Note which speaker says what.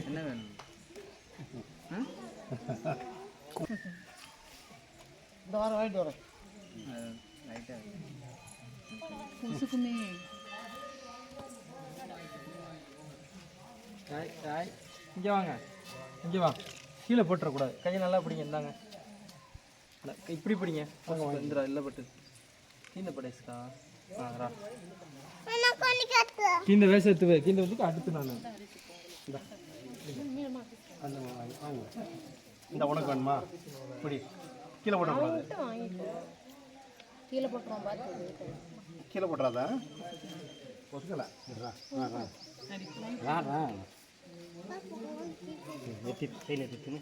Speaker 1: என்ன வேணும்?
Speaker 2: இந்த வாரம் வாங்கிட்டு வரேன்.
Speaker 1: லைட்டாக
Speaker 3: காய் காய். இங்கே வாங்க. இங்கே வா. கீழே போட்டுறக்கூடாது. கையை நல்லா பிடிங்க இந்தாங்க. இல்ல, இப்படி பிடிங்க. இந்திரா இல்லை பட்டு. கீழே படேஸ்க்கா ரா. கீழே எடுத்து கீழே வந்து அடுத்து நான்.
Speaker 4: அந்த வாங்க இந்த உனக்கு வேணுமா? இப்படி. கீழே போட்டக்கூடாது
Speaker 5: கீழே போட்டுருவோம் பார்த்து
Speaker 4: கீழே போட்டுறாதா?
Speaker 1: ரா வெட்டி கையில் எடுத்துன்னு